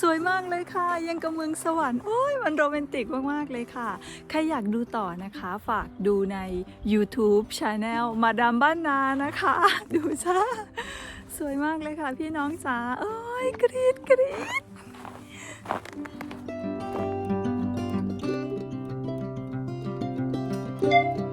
สวยมากเลยค่ะ ยังกับเมืองสวรรค์โอ้ยมันโรแมนติกมาก ๆ เลยค่ะ ใครอยากดูต่อนะคะ ฝากดูใน YouTube Channel มาดามบ้านนานะคะ ดูจ้าสวยมากเลยค่ะ พี่น้องจ๋าโอ้ยกรี๊ดกรี๊ดเ